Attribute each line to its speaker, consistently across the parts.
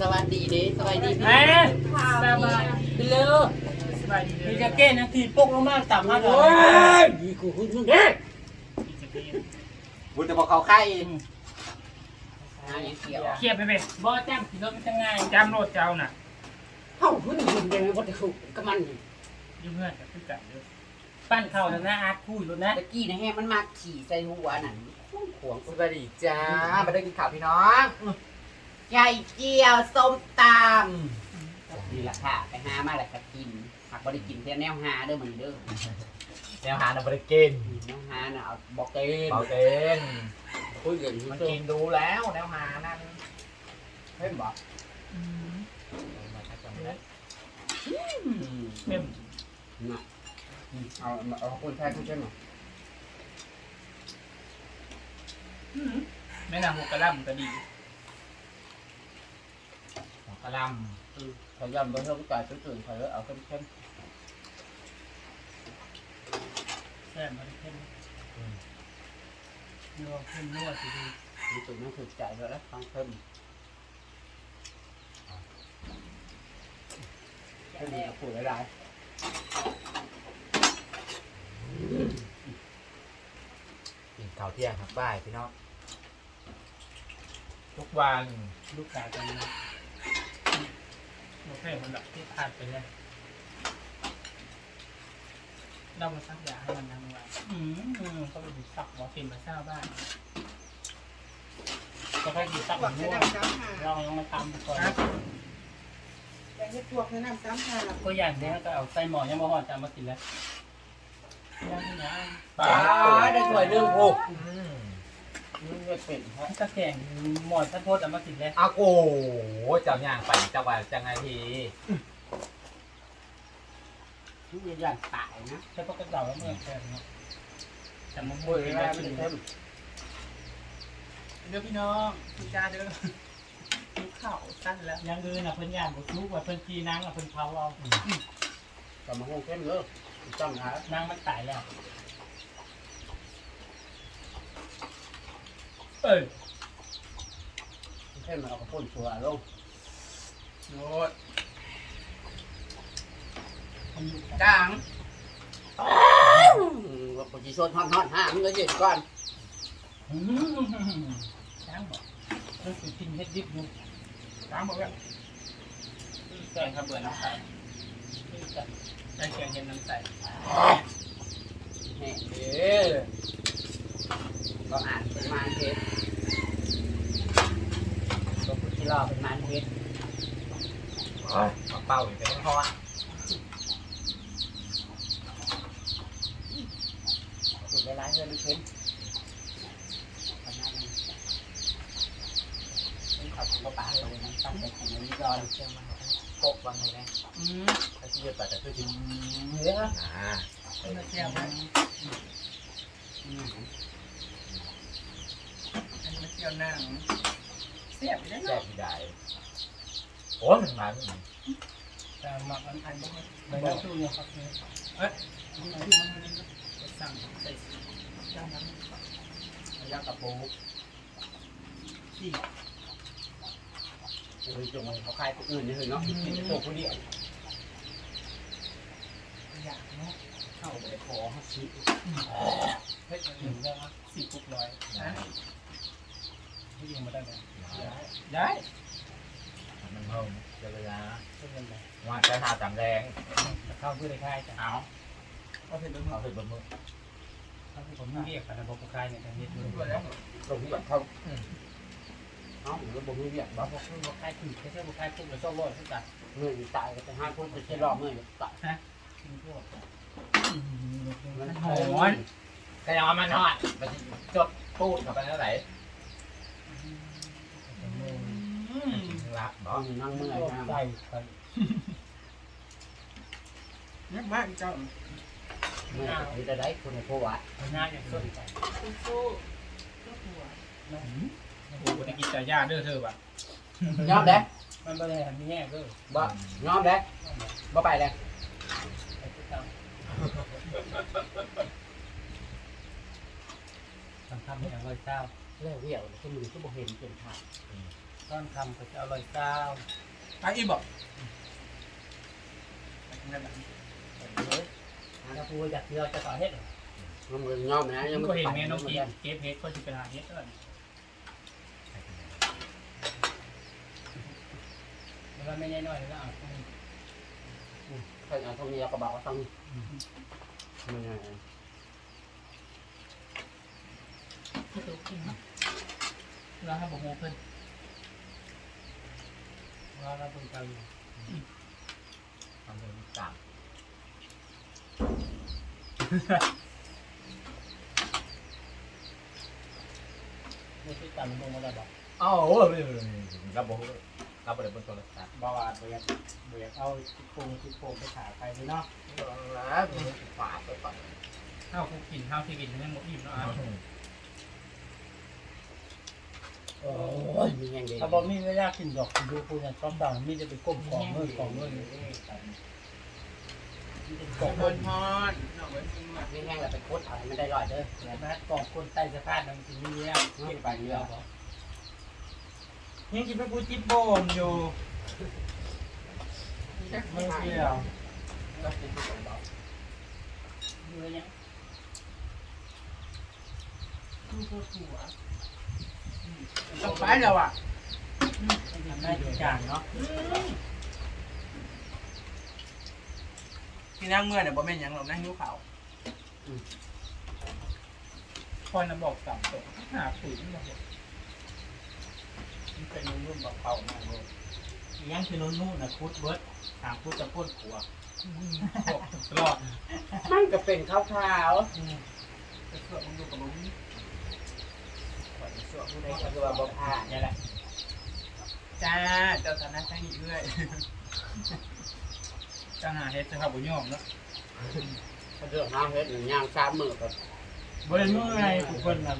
Speaker 1: สวัสดีเด้สวัสดีพี่
Speaker 2: แม่สบาย
Speaker 1: พี่เลอ
Speaker 2: สบายดี
Speaker 3: มี
Speaker 2: เลย
Speaker 3: แจ็คเก็ตนะทีปกลงมาต่ำมากเล
Speaker 1: โอ้
Speaker 3: ย
Speaker 1: ยดีกูคุณมึงเด้บุญจะบอกเขาไข่หาอย่างเกี่ยว
Speaker 2: เครียดไปไหม
Speaker 3: บ่แจ้งขี่รถมันจะง่าย
Speaker 2: จำโนดเจ้าน่ะ
Speaker 1: เฮ้าคุณบุญยังไงบ่ได้ถูกกับมันนี่
Speaker 2: อยุ่งเงื่อนกับพี่กันเลย
Speaker 3: ปั้นเข่าแล้วนะอาร์ตคู่รถนะ
Speaker 1: ตะกี้นะแฮมันมาขี่ใส่หัวนั่นขวง
Speaker 4: สวัสดีจ้ามาได้กินข้าวพี่น้อง
Speaker 1: ไก่เจียวส้มตำนี่ล่ะค่ะ ไปหามาแล้วก็กินหากบ่ได้กินแค่แนวหาเด้อมันเด้อ
Speaker 4: แนวหาหนับริกิน
Speaker 1: แนวหาน่ะเอาบ่เกิน
Speaker 4: เบาเต้น
Speaker 1: คุยกัน
Speaker 4: มั
Speaker 1: มันน
Speaker 4: กิ
Speaker 1: กิ
Speaker 4: น
Speaker 1: น
Speaker 4: ดูแล้วแนวหานั่นเพิ่มบอก
Speaker 1: มาทักกันได้
Speaker 2: เข้ม
Speaker 1: น่ะเอาเอาคนไทยผู้ช่วยหน่อย
Speaker 2: แม่นางหัวกระลำก็ดี
Speaker 4: หัวกะหล
Speaker 1: เขายำบนเท่าจ่ายตื่นเขาเอาเข้มเข้ม
Speaker 2: แซ่บมาได้เข้มนัวเข้มนัวสิดี
Speaker 1: ตื่นนั่นคือจ่ายแล้วฟังเข้มเข้มมีปุ๋ยหลายำ
Speaker 4: กินข้าวเที่ยงครับบ่ายพี่น้องทุกวัน
Speaker 2: ลูกกากันนะ โอเคมันแบบที่ผ่านไปเลยเรามาซักยาให้มันทำงานอืมก็ไปดูซักหมอเข็มมาเช้าบ้านก็แค่ดูซักห
Speaker 5: พว
Speaker 2: มู
Speaker 5: ก
Speaker 2: น
Speaker 5: แนะนำสามหา
Speaker 2: เรายังมาทำก่อน
Speaker 5: แต่ให้พวกแนะนำสามหา
Speaker 3: ก็อย่างนี้ก็เอาใส่หมอยังบ่หอดจำมากินแล้ว
Speaker 2: ยังยัง
Speaker 1: ป้าได้ถ้วยเรื่องโอ้
Speaker 4: อืม
Speaker 1: นี่ไม่เป็นเพราะ
Speaker 3: ก็แข่งหมอท่านโทษจำมากินแล้ว
Speaker 4: อาโกเจ้าย่างไปจังหวัดจังไงที
Speaker 1: นี่อย่างตายนะ
Speaker 3: ใช่พวกกระเจ้าแล้วเมื่อแข่งเนาะจำมา
Speaker 1: ปุ๋
Speaker 3: บุ
Speaker 1: ย
Speaker 3: ย
Speaker 1: หลา
Speaker 3: ได้
Speaker 1: ยมัน
Speaker 3: กิน
Speaker 1: เข้ม
Speaker 2: เด้อพี่น้องคุณจ้าเด้อลูกเข่าสั้นแล้ว
Speaker 3: ยังอื่นอะเพิ่นย่างบ่ทุกว่าเพิ่นกีนางอะเพิ่นเผาเอา
Speaker 1: กับมาห้องเข้มเลยจ้องหานา
Speaker 3: งมันตายแล้ว
Speaker 2: เอ้ย
Speaker 1: เข้มเอากระปุนชัวลง
Speaker 2: โนด
Speaker 3: มันอยู่
Speaker 1: กลางว่าปุจิชนฮอนฮอนห้ามึงก็ยืนก่อน
Speaker 3: อืมช้างบอกเพิ่นสิกินเฮ็ดดิบอยู่
Speaker 2: ล้างบอกว่าแกงข้าวเบื่อน้ำใส
Speaker 3: นี่จะ
Speaker 2: แกงแกงเย็นน้ำใส
Speaker 1: แห่เด้อก็อ่านเป็นมานเทศก็ปุจิรอเป็นมานเทศ
Speaker 4: เอาเป้าอยู่เป็นทอด
Speaker 1: ปุจิร้ายเงินเข้มขนาดนั้นเป็นขับกระป๋าเลยนะตั้งแต่กินนี้ก่อน
Speaker 4: โคกบางเลยนะ
Speaker 2: อืม
Speaker 4: ถ้าที่จะตัดแต่คือจริง
Speaker 1: เนื้อ
Speaker 4: อ่า
Speaker 2: เป็นตะเกียบไหมอันนี้ตะเกียบหนังเสียบไปได้
Speaker 4: แซ่
Speaker 2: เนาะ
Speaker 4: บที่ได้โอ้ยมันมัน
Speaker 2: แต่หมักอันอันนี้
Speaker 3: ไม่ได้สู้เนี่ยครับเนี่ย
Speaker 2: สั่งใส่ย่างน้ำ
Speaker 1: ยากระปู
Speaker 2: ที่
Speaker 1: เฮ้ยจงเขาขายคนอื่นนี่เลยเนาะกินตัวผู้เดียว
Speaker 2: อยากเนาะ
Speaker 1: เข้าไปขอเขาซื้อ
Speaker 2: เฮ้ยหนึ่งได้ไหมสี่ปุกร้อยนะที่ยิงมาได้ไหมได้
Speaker 4: มันเพิ่มเจอเวลา
Speaker 2: เป็นยังไง
Speaker 4: ว่าจะหาจำแรง
Speaker 3: เข้าเพื่อได้ค่ายจ้ะ
Speaker 4: เอา
Speaker 2: ก็เป็นเรื่อง
Speaker 4: เอาไปบนมือ
Speaker 3: ถ้าผมเรียกกันระบบค่ายเนี่ยทางนี้ด้วย
Speaker 2: ตัวแล้ว
Speaker 1: ต รงนี้แบบเขาเอ้าหรือบ่มีเวียดบ่
Speaker 3: บอกคือบอกค่ายคือแค่แค่บอกค่ายปุ๊บแล้วโซ่รอดทุกอย่าง
Speaker 1: เมื่อตายก็ไปห้าคนไปเช็ดรอบเมื่อตาย
Speaker 3: กินพวก
Speaker 1: มัน
Speaker 2: หอน
Speaker 4: ก็ยังว่ามันทอดมันจดพูดกับไปเท่าไหร่รักบอ
Speaker 1: นั่งเมื่อยนั่ง
Speaker 3: ใส่ไป
Speaker 2: นักมากเจ้า
Speaker 1: เมื่อยจะได้คนในโพวะ
Speaker 3: หน้าอย่างสนใจ
Speaker 5: สู้ก็หัว
Speaker 2: โอ้โหตะกี้จ่ายยาเด้อเธอว่ะ
Speaker 1: ยอมเด้
Speaker 3: มันไม่ได้ทำนี่แง่ก็
Speaker 1: บ่ยอมเด้บ่ไปเด้
Speaker 3: ไอ้พวกเราทำทำอย่างไรเจ้า
Speaker 1: แล้วเวียดที่มึงก็บ่เห็นเป็นทาง
Speaker 3: ไป ตอนทำก็จะอร่อยเจ้า
Speaker 2: ไปอีบอกนั่นแหละ
Speaker 3: ถ้าพูดอยากเที่ยวจะต่อเฮ็ด
Speaker 1: มันเหมือนยอมนะ
Speaker 2: ยั
Speaker 1: ยังง
Speaker 2: ก็
Speaker 1: ไม่
Speaker 2: เห็น
Speaker 1: ปัก
Speaker 2: แม่น้อง
Speaker 1: เหมื
Speaker 2: กี
Speaker 1: อนกัน
Speaker 2: เก็บเฮ็ดก็จะไปหาเฮ็ดแล้ว
Speaker 3: แล้วไม่แน่นอนแล้วอะ
Speaker 1: เคยเอาตรงนี้ก็บอกว่าต้องมันยังไง
Speaker 2: ไม่ถูกกินนะเราให้บอกโมเพิ่น
Speaker 3: ว่าเราเป็นเจ้าอยู่
Speaker 4: ทำเป็นสาม
Speaker 3: ไม่ใช่ตามลงมาแล้วบอก
Speaker 4: อ้าวเราบอกเราบอกเลยบนโทรศัพท์
Speaker 3: บ่ว่าบ่อยากบ่อยากเอาจิ๊กโป่งจิ๊กโป่งไปขายไปเลยเนาะ
Speaker 4: แล้วฝาดไปก่อน
Speaker 2: ข้าวคุกกินข้าวที่กินให้หมดอิ่มแล้วอะ
Speaker 1: อ้ยมีแห่งเดียว
Speaker 3: ถ้าบ่มีเวลากินดอกกินดูพูดกันชอบดังมีจะไปก้มกองเงินกองเงิน
Speaker 2: กบนฮอนหน่อย
Speaker 1: มีแห่งแล้วไปคุดเอาให้มันได้ลอยเด้อ
Speaker 3: แล้วนะกองคนใต้สะพานมันสิมีแล้ว
Speaker 1: เก็บไปเรื่อย
Speaker 3: ยังกินไปพูดจิ๊บโบมอยู่ไม่เกี่ยว
Speaker 1: ก็เป็นที่ผมบอก
Speaker 3: อยู่ยัง
Speaker 2: ต้ องไปแล้วอะ
Speaker 3: ทำได้ทุกอย่างเนาะ
Speaker 2: ที่นั่งเมื่อเนี่ยบ่แม่นยังหรอกนั่งหิวข้าวคอยน่ะบอกสามตัวหาปุ๋ยนี่บอกมันเป็นรุ่นๆบอกเป่ามากเลย
Speaker 3: ยังคือนู่นๆนะคุดเบิร์ดหางคุดจะพ่นขัว
Speaker 2: บอกตลอด
Speaker 1: มันก็เป็นขาว
Speaker 2: จะเชื่อมึงดูกับมึง
Speaker 1: ๆ ส่วนผู้ใดก็คือว่าบ่ผ่าน
Speaker 3: นี่แหละ
Speaker 2: จ้าเจ้าฐานะช่างอีกเรื่อยจ้าหาเฮ็ดจะข้าบุญยอมเนาะ
Speaker 1: ถ้าเรื่องน้ำเฮ็ดหนึ่งย่างสามมือก็
Speaker 3: เบิร์ดเมื่อไงทุกคนนะ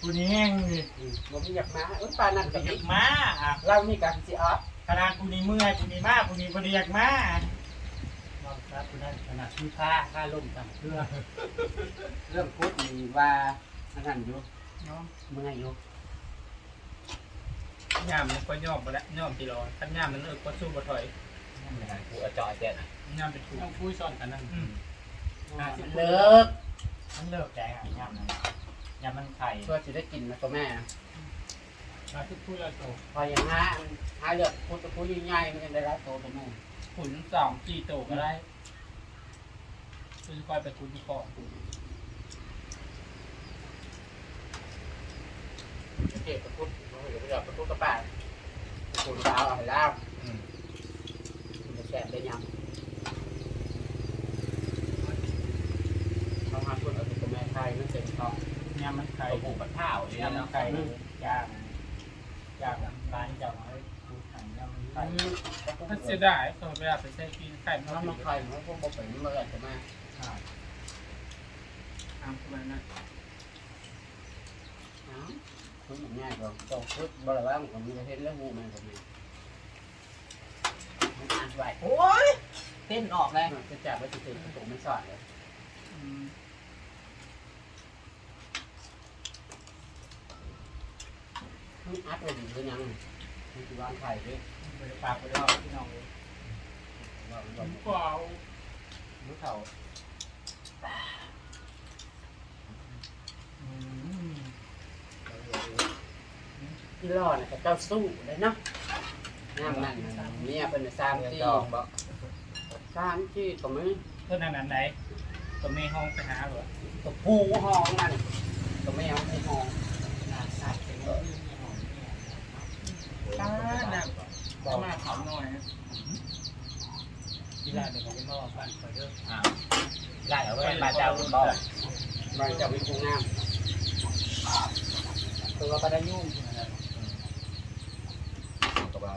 Speaker 3: คุณแห้งนี่
Speaker 1: บ่มีอยากมาเอ้ยปานนั้นก็
Speaker 3: อยากมาอะ
Speaker 1: เรามีการสิออฟ
Speaker 3: ขนาดคุณนี่เมื่อยคุณนี่มาคุณนี่บ่ได้อยากมาลองครับคุณนั่นขนาดที่ผ้าผ้าล่มสั่งเสื้อ
Speaker 1: เรื่องคุดนี่ว่าอันนั้นอยู่
Speaker 2: เนาะ
Speaker 1: เมื่อยอยู่
Speaker 2: ยามมันก็ยอมไปแล้วยอมตีรอถ้ายามมันเลิกก็สู้บ่ถอย
Speaker 4: กูเอาจอยเจ็ด
Speaker 2: ยามเป็นถูก
Speaker 3: ต้องคุยซ้อนกันนั่น
Speaker 2: อืม
Speaker 1: มันเลิก
Speaker 3: มันเลิกแดงอะยำนั้นยำมันไข่
Speaker 1: เพื่อสิได้กินนะตัวแม่
Speaker 3: มาทุกพูดแล้วโต
Speaker 1: พออย่างหาหาเลือกคุดตะคุยใหญ่ๆมันจะได้รับโตตัวแม่
Speaker 2: ขุนสองกี่โตก็ได้คุณคอยไปคุณก่อน
Speaker 1: เก็บตะคุดเดี๋ยวไปเอาตะคุดกระป๋าตะคุดดาวเอาให้ล่างมันจะแสบได้ยังเขาหาคนเอาตัวแม่ไทยมันเต็มท้อง
Speaker 3: ยำมันไข่
Speaker 4: ตัวผูกกับข้าวนี่
Speaker 3: ยำมั
Speaker 4: เนาะ
Speaker 3: นไข่ย่างย่างร้านจะมาพูดถังยำมันไข่
Speaker 2: ถ้าเสียดายตอนเวลาไปใช้กินไข่มัน
Speaker 1: น้ำ
Speaker 2: มั
Speaker 1: มันนไข่มันพวกบ่เป็นมันเลยใช่ไหม
Speaker 2: ตามประมาณนั้น
Speaker 1: อ้าวคุณอย่างง่ายกว่าต้องพุดบ่ได้ว่ามันก็มีเห็นแล้วงูมันก็มีมันอ่านไว้
Speaker 2: โอ้ยเต้นออกเลย
Speaker 1: จะจับไว้ตื่นๆผมไม่สอนเลยนี่อัดไว้อยู่หรือยังนี่คือวางไข่ด้วย
Speaker 3: ไปปากไปรอบพี่น้องเลย
Speaker 1: ว่า
Speaker 2: ผ
Speaker 1: ว่าม
Speaker 2: ก็เอา
Speaker 1: ลูกเขา ที่รอดน่ะกับเจ้าสู้เลยเนาะงามนั่นน่ะเนี่ยเป็นสาม
Speaker 4: เงิน
Speaker 1: ที่
Speaker 4: ดองบ่
Speaker 1: สามที่ก็ไม่
Speaker 2: เพื่อนนั้นไหนตัวเมย์ห้องไปหาเหรอ
Speaker 1: ตัวผู้ห้องนั่นตัวแมวไอ้ห้อง
Speaker 3: น่าสัตว์เป็นเรื่องที่หอมเนี่ย
Speaker 2: ตาหนักมาเขาหน่อย
Speaker 3: ที่ร้านเดี๋ยวผมจะมาบอกบ้านคอยเด้อ
Speaker 4: อ้าวได้เอาไว้บาดเจ้าบ่
Speaker 1: มันจะมีผู้งาม
Speaker 3: ตัวปลาดายุ่งใช่ไหม
Speaker 4: ก็บ่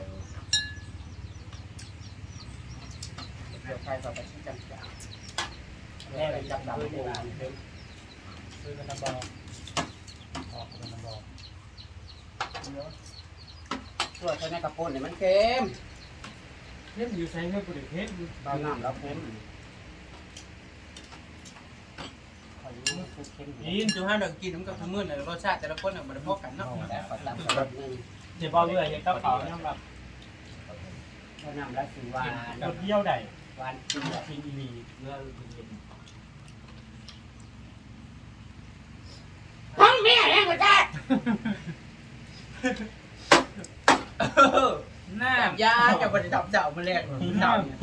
Speaker 1: เดี๋ยวใครต่อไปที่จำจ่า แม่ไปจับดำผู้งามเพิ่ม
Speaker 3: ซื้อเป็นน้ำบอลออกเป็นน้ำบอล
Speaker 1: ส่วนใช้ในกระปุกเนี่ยมันเค็ม
Speaker 3: เล่นอยู่ใช้เพื่อประดิษฐ์เฮ็ด
Speaker 1: ตอนน้ำแล้วเค็ม
Speaker 3: ขอยืมสุดเข้ม
Speaker 2: ยินจุห้าดอกกินน้ำกับทุกมื้อน่ะรสชาติแต่ละคนน่ะบ่ได้พอกันเนาะ
Speaker 1: แต่ขอตามกระปุกนึง
Speaker 3: เดี๋ยวบอกเรื่อยเดี๋ยวก็เขาน้ำแบบ
Speaker 1: เขานำแล้วสิหวาน
Speaker 3: รถเยี่ยวใด
Speaker 1: หวานจริง
Speaker 3: กินอีลี
Speaker 4: เมื่อเย็น
Speaker 1: ห้องแม่แห้ง กว่าจ้า
Speaker 3: หน้ายา
Speaker 5: จะบริดับเจ้ามาแรกเจ้าเนี่ย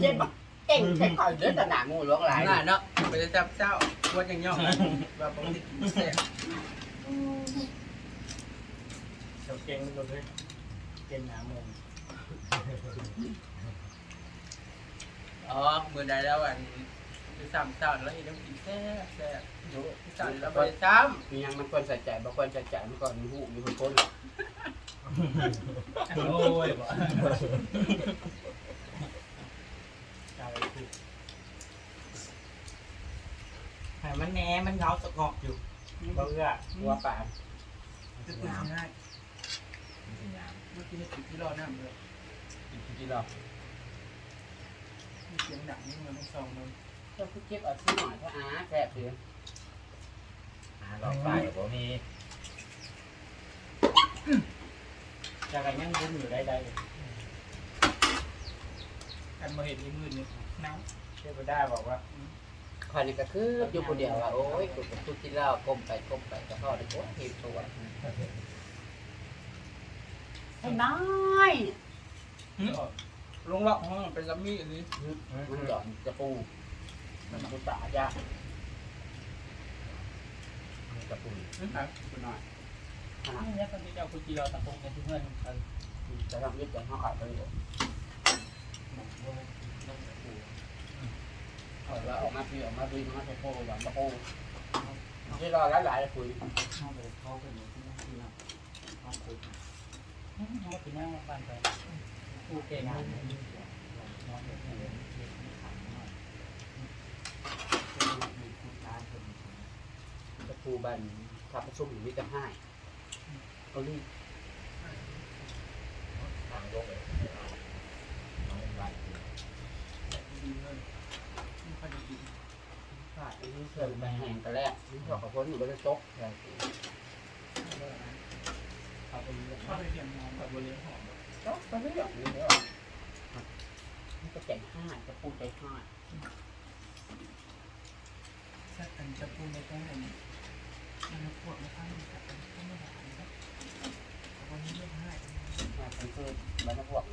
Speaker 1: เจ็บปะเก่งใช้คอยเดินตะหนางูหลวงหลาย
Speaker 5: น่าเนาะไปจับเจ้าวัดยังย่องแบบปกติแซ่บ
Speaker 3: เดี๋ยวเก่งรถเลยเก่งหนาเมือง
Speaker 5: อ๋อมือใดแล้วอัน คือซ้ำเจ้าแล้วเห็นน้ำกินแซ่บแซ่บดูที่สั่นแล้วไปซ้
Speaker 1: มียังมันควรใส่ใจบางคนใส่ใจมันก่อนมีหูมีคนพ้น
Speaker 3: โอ้ยบ่ใจคือให้มันแหนมันเงาสกอกอยู่บ่เอื้อ
Speaker 1: หัวป่าำ
Speaker 5: จะตื่นง่าย
Speaker 4: มีสัญญาณ
Speaker 5: เมื่อกี้นี่ติดที่รอน้ำเลย
Speaker 1: ที่เรา
Speaker 5: มีเสียงดังนี่มันไม่ซองเลย
Speaker 1: เราคือเก็บเอาชิ้นหน่อยถ้าอาแซ่บเลย
Speaker 4: หาหลอกไปบ่มี
Speaker 3: จะกันยังบุญอยู่ได้ใด
Speaker 5: กันมาเห็นนี่มืดนี่น้ำ
Speaker 3: เทพได้บอกว่า
Speaker 1: คอยนี่ก็คืออยู่คนเดียวว่าโอ้ยกูกับทุกที่เล่ากลมไปกลมไปก็ทอดได้โอ้ยทีตัวไอ้น้อย
Speaker 5: ลงล็อกห้องเป็นลัมมี่อันนี้
Speaker 1: มันหย่อนจะปู มันกูตายาก
Speaker 4: กระปุย
Speaker 5: ครับ
Speaker 1: กูหน่อยขนาด
Speaker 3: นี่ตอนที่เจ้าคุยจีเราตะปงกันที่เพื่อนกัน
Speaker 1: จะทำยึดจะห้องขาดไปอยู่เอาแล้วออกมาพี่ออกมาพี่มาใส่โป้หวานตะปูที่รอหลายๆคุย
Speaker 3: เข้าไปเข้าไปอยู่ที่นั่นที่นั่นเข้าคุยเขาไปนั่งบ้านไปกูเก่งงานน้องเด็กเด็กเด็กขันหน่อยมีคุณตาคน
Speaker 1: รูบันทับประชุมอยู่มิตรห้าเอาลี่
Speaker 4: ทางลงเลยน้องวัน
Speaker 5: ดีเลยไม่ค่อยดี
Speaker 1: ขาดอันนี้เกิดไปแห้งกันแรกนี่พอเขาพ้นอยู่บนโต๊ะอะไร
Speaker 3: เขาไปเรียน
Speaker 5: เข้าไปเรียนมองแบบบริเวณหอม
Speaker 1: โต๊ะไปเรื่อยๆเดี๋ยวนี่ก็แก่งห้าจะปูดใจห้า
Speaker 5: แซ่บกันจะพูดในตรงไหน มันปวดไม่ค่อยดีแต่ก็ไม่หายครับวันนี้เรื่องง่าย
Speaker 1: มาเป็นคือมันพวก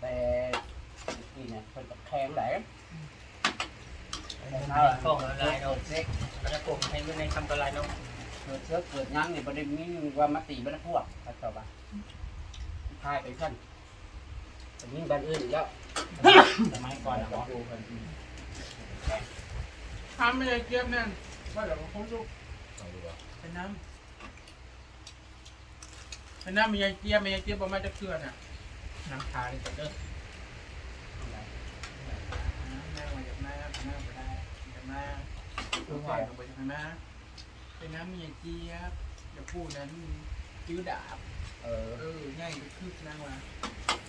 Speaker 1: แต่นี่เนี่ยคนกับแข็งไหล
Speaker 3: กล่องละลายเนาะเซ็กแล้วผมให้ด้วยในคำละลายเนาะ
Speaker 1: เกิดเชื้อเกิดยังนี่ประเด็นนี้ว่ามาตีบรรพวกพระเจ้าบ่าพายไปขั้นแต่ยิ่งบ้านอื่นแล้ว
Speaker 3: สมัยก่อนนะ
Speaker 1: บอดูคน
Speaker 5: ทำไม่ได้เก็บนั่นว่าเดี๋ยวเขาลู
Speaker 4: ต้องดูว่า
Speaker 5: เป็นน้ำเป็นน้ำมียายเจี๊ยบมียายเจี๊ยบประมาณจะเกลือน่ะ
Speaker 3: น้ำคาเลยเด้อ
Speaker 5: แม่มาจากแม่แม่ไปได้จากแม่ตัวใหญ่ลงไปจากแม่เป็นน้ำมียายเจี๊ยบเดี๋ยวพูดนั้นจื้อดาบ
Speaker 1: เออ
Speaker 5: เออง่ายก็คือนั่งมา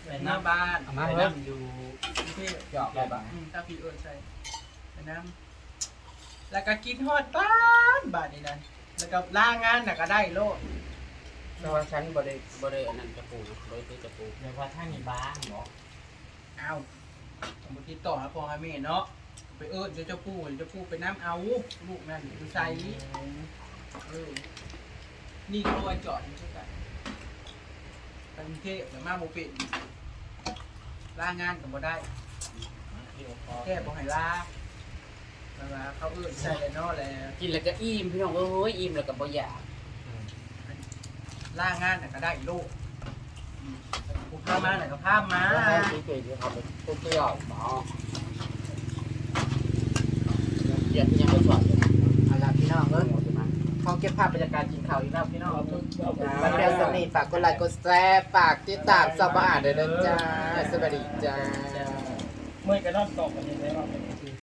Speaker 3: เป็
Speaker 5: นน
Speaker 3: น้ำ
Speaker 5: น้ำบ้าน
Speaker 3: ไปนั่งอยู่
Speaker 5: กรุงเทพ
Speaker 1: จอกไปบ้าง
Speaker 5: ตาพี่เอิญใส่เป็นน้ำ แล้วก็กินฮอดบ้านบาทนี่นะแล้วก็ล่างงานน่ะก็ได้โลด
Speaker 1: แต่ว่าฉันบริบริอันนั้นจะปูนะบริซื้อจะปู
Speaker 3: เดี๋ยวว่าท่านมีบ้างบอก
Speaker 5: เอาผมไปติดต่อหาพ่อหาแม่เนาะไปเอิญจะเจ้าปู่เจ้าปู่ไปน้ำเอาลูกนั่นอยู่ใส่เออนี่ก็ลอยจอดนี่ก็ได้ไปกรุงเทพแต่มาโมเป็นล่างงานก็บ่ได้แค่บอกให้ลา เวลาเขาเอื้อใส่เลยเนาะแหละ
Speaker 1: กินแล้วก็อิ่มพี่น้องเอ้ยอิ่มแล้วก็บ่อยาก
Speaker 5: ล่างานน่ะก็ได้ลูกอืมกูพามาน่ะก็พามา
Speaker 1: แล้วให้ซื้อเกลือเขาไปตุ้เปรี้ยวหมอเย็นยังไม่สอดเลยเอาล่ะพี่น้องเอ้ยขอเก็บภาพบรรยากาศกินข้าวอีกแล้วพี่น้องวันเดียวสนิทฝากกดไลค์กดแชร์ฝากติดตามสบอ่านด้วยนะจ้าสวัสดีจ้า
Speaker 3: เมื่อกันนอนตกกันยังไงบ้าง